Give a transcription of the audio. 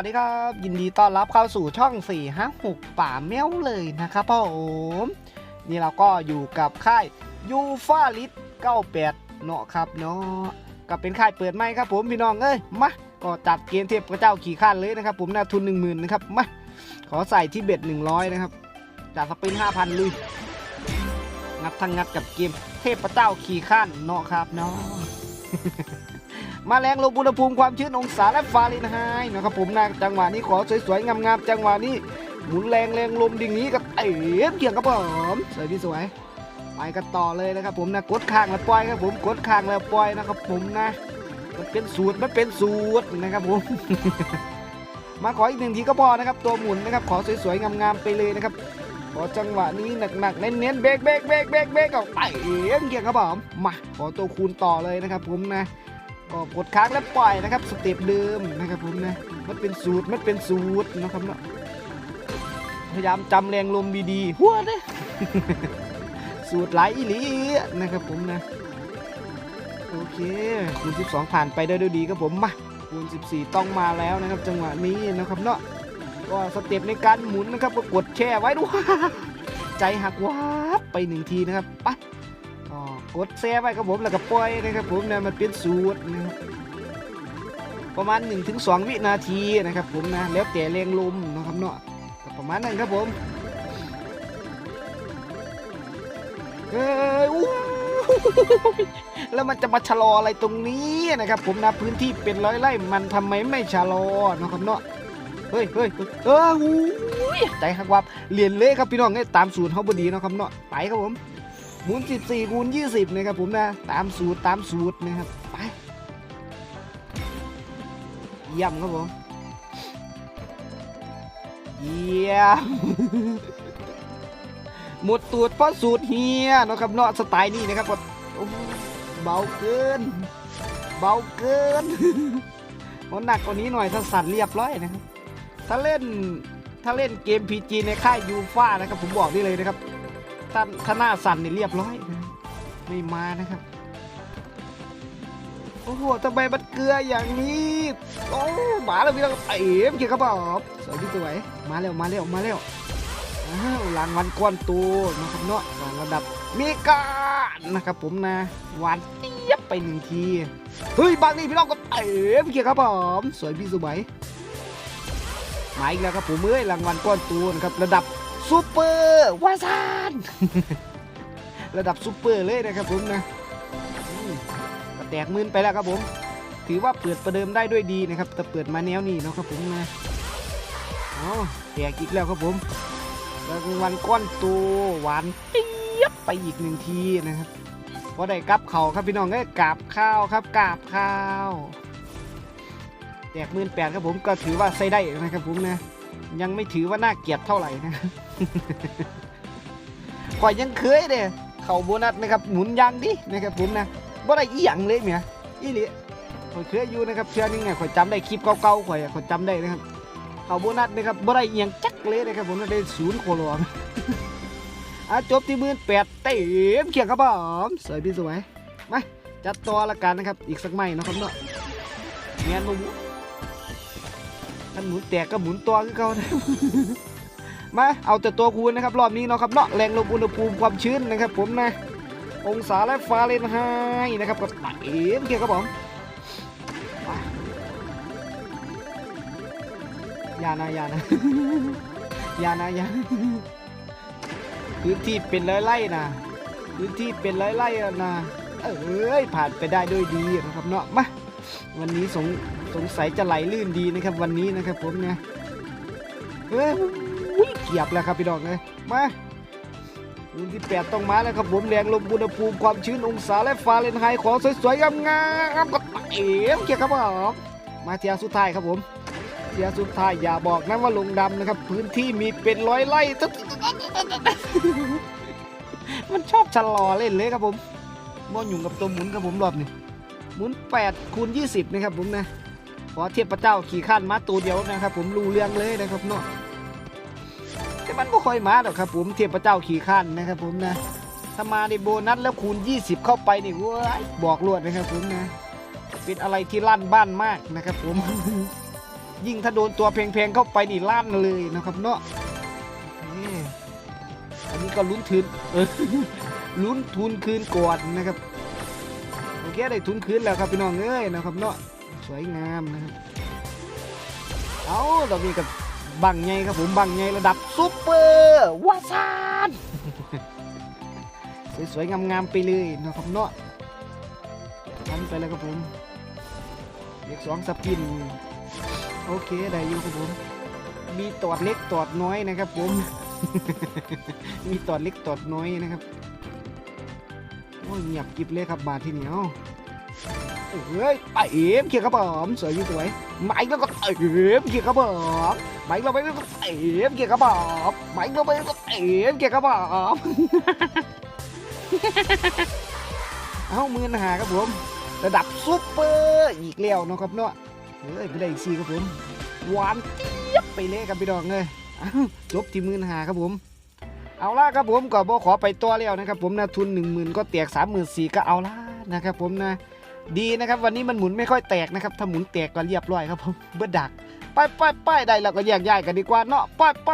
วัสดีครับ ยินดีต้อนรับเข้าสู่ช่อง4 5 6ป่าแมวเลยนะครับผมนี่เราก็อยู่กับค่ายยูฟาลิส98 เนาะครับเนาะก็เป็นค่ายเปิดใหม่ครับผมพี่น้องเอ้ยมาก็จัดเกมเทพพระเจ้าขี่ข้านเลยนะครับ ผมหนะทุน 1 0,000นะครับมาขอใส่ที่เบ็ด 100 นะครับจัดสปิน5,000ลุยงัดทั้งงัดกับเกมเทพเจ้าขี่ข้านเนาะครับเนาะ มาแรงลงอุณหภูมิความชื้นองศาและฟาเรนไฮต์นะครับผมนะจังหวะนี้ขอสวยๆงามๆจังหวะนี้หมุนแรงแรงลมดิ่งนี้ก็เต๋เกี่ยงครับผมสวยพี่สวยไปกันต่อเลยนะครับผมนะกดข้างแล้วปล่อยครับผมกดข้างแล้วปล่อยนะครับผมนะมันเป็นสูตรมันเป็นสูตรนะครับผมมาขออีกหนึ่งทีก็พอนะครับ ตัวหมุนนะครับ ขอสวยๆงามๆไปเลยนะครับขอจังหวะนี้หนักๆเน้นๆเบรกเบรกเบรกเบรกเบรกเอาเต๋เกี่ยงครับผมมาขอตัวคูณต่อเลยนะครับผมนะ ก็กดค้างแล้วปล่อยนะครับสเต็ปเดิมนะครับผมนะมันเป็นสูตรมันเป็นสูตรนะครับเนาะพยายามจำแรงลมดีๆหัวเด้สูตรหลายอีหลีนะครับผมนะโอเคคูณ12 ผ่านไปได้ด้วยดีครับผมมาคูณ14 ต้องมาแล้วนะครับ จังหวะนี้นะครับเนาะก็สเต็ปในการหมุนนะครับก็กดแช่ไว้ด้วยใจหักวับไปหนึ่งทีนะครับไปก็ กดแซ่ไว้ครับผมแล้วก็ปล่อยนะครับผมเนี่ยมันเป็นสูตรนะครับประมาณ 1-2 วินาทีนะครับผมนะแล้วแต่แรงลมนะครับเนาะประมาณนั้นครับผมเฮ้ยอู้แล้วมันจะมาชะลออะไรตรงนี้นะครับผมนะพื้นที่เป็นร้อยไร่มันทำไมไม่ชะลอนะครับเนาะเฮ้ยเฮ้ยเอออู้ยใจหักวับเรียนเลยครับพี่น้องเนี่ยตามสูตรเขาบดีนะครับเนาะไปครับผม หมุน14คูณ20นะครับผมนะตามสูตรตามสูตรนะครับไปเยี่ยมครับผมเยี่ยมหมดตูดเพราะสูตรเฮียนะครับเนาะสไตล์นี้นะครับเบาเกิน เบาเกินมันหนักกว่านี้หน่อยถ้าสั่นเรียบร้อยนะครับถ้าเล่นถ้าเล่นเกม PG ในค่ายยูฟ่านะครับผมบอกได้เลยนะครับ ถ้าถ้าหน้าสั่นนี่เรียบร้อยนะไม่มานะครับ โอ้โหทำไมมันเกลืออย่างนี้ โอ้หมาแล้วพี่น้องเอ๋มเกี่ยวกับผมสวยที่สวยมาเร็วมาเร็วมาเร็วอ้าวรางวัลก้อนโตนะครับเนาะรางระดับเมกานะครับผมนะหวานเจี๊ยบไปหนึ่งทีเฮ้ยบางนี่พี่น้องก็เอ๋มเกี่ยวกับผมสวยพี่สวยมาอีกแล้วครับผมเอ้ยรางวัลก้อนโตนะครับระดับ ซูเปอร์วาซานระดับซูเปอร์เลยนะครับผมนะมแตกมื่นไปแล้วครับผม ถือว่าเปิดประเดิมได้ด้วยดีนะครับ แต่เปิดมาแนวนี้เนาะครับผมนะอ๋อแตกอีกแล้วครับผมรางวัลก้อนโตหวานเปียบไปอีกหนึ่งทีนะครับพอได้กลับเขาครับพี่น้องก็กราบข้าวครับกราบข้าวแตกมื่นแปดครับผมก็ถือว่าใช้ได้นะครับผมนะ ยังไม่ถือว่าน่าเกลียดเท่าไหร่นะข่อยยังเคยเด้เข่าโบนัสนะครับหมุนยางดินะครับผมนะบ่ได้อีหยังเลยเมียอีหลีข่อยเคยอยู่นะครับเชื่อนึงเนี่ยข่อยจำได้คลิปเก่าๆข่อยข่อยจำได้นะครับเข่าโบนัสนะครับบ่ได้อีหยังจักเลยนะครับผมได้ศูนย์โคโลนอะจบที่มื่นแปดเต็มเขียงครับผมสวยพี่สวยมาจัดต่อละกันนะครับอีกสักไม้นะครับเนาะเงี้ยนมาหมุ ท่านหมุนแตกก็หมุนตัวคือเขานะมาเอาแต่ตัวคูณนะครับ รอบนี้เนาะครับเนาะแรงลมอุณหภูมิความชื้นนะครับ ผมนะ องศาและฟาเรนไฮต์นะครับกับไต่เมื่อกี้ครับผมอย่านะอย่านะอย่านะอย่าพื้นที่เป็นร้อยไร่นะพื้นที่เป็นร้อยไร่นะเอ้ยผ่านไปได้ด้วยดีนะครับเนาะมาวันนี้สง สงสัยจะไหลลื่นดีนะครับวันนี้นะครับผมเนี่ยเฮ้ยอุ๊ยเกียบแล้วครับพี่ดอกเลยมารุ่นที่แปดต้องมาแล้วครับผมแรงลมอุณหภูมิความชื้นองศาและฟาเรนไฮต์ของสวยๆงามๆก็เอ๋มเกียร์ครับผมมาเทียสุดท้ายครับผมเทียสุดท้ายอย่าบอกนะว่าลงดำนะครับ พื้นที่มีเป็นร้อยไร่มันชอบชะลอเล่นเลยครับผมม่หยุ่งกับตัวหมุนครับผมรอบนี้หมุน8คูณ20 นะครับผมนะ อเทียบพระเจ้าขี่ข้านม้าตัวเดียวนะครับ ผมรู้เรื่องเลยนะครับเนาะแต่มันไม่ค่อยมาหรอกครับ ผมเทียบพระเจ้าขี่ข้านนะครับ ผมนะถ้ามาในโบนัสแล้วคูณ 20 เข้าไปนี่ว้ยบอกรวดนะครับผมนะเป็นอะไรที่ลั่นบ้านมากนะครับ ผม ยิ่งถ้าโดนตัวเพลงๆเข้าไปนี่ลั่นเลยนะครับ เนาะอันนี้ก็ลุ้นทุนเออลุ้นทุนคืนก่อนนะครับโอเคได้ทุนคืนแล้วครับพี่น้องเอ้ยนะครับเนาะ สวยงามนะครับ เอาตอนนี้กับบังไงครับผมบังไงระดับซุปเปอร์วาซานสวยๆงามๆไปเลยนะครับเนาะทำไปแล้วครับผมเล็กสองสปิน โอเคได้อยู่ครับผม มีตอดเล็กตอดน้อยนะครับผม มีตอดเล็กตอดน้อยนะครับ โอ้ยเงียบกิบเลยครับบาทที่เหนียว เฮ้ยไปเอ็มเขียครับผมสวยยู่สวยไม้แล้วก็เอ็มเขียครับผมไม้เราไปแล้วก็เอ็มเขียครับผมไม้เราไปแล้วก็เอ็มเขียครับผมเอามือหาครับผมระดับซุปเปอร์อีกแล้วเนาะครับเนาะเฮ้ยไม่ได้อีกสี่ครับผมหวานเจี๊ยบไปเลยครับพี่ดองเลยจบที่มือหาครับผมเอาล่ะครับผมก็บอขอไปตัวแล้วนะครับผมนะทุน 1 0,000 ก็แตก3 4 0 0 0ก็เอาล่ะนะครับผมนะ ดีนะครับวันนี้มันหมุนไม่ค่อยแตกนะครับถ้าหมุนแตกก็เรียบร้อยครับผมเบิดดัก ไปไปไปได้แล้วก็แยกย้ายกันดีกว่าเนาะไปไป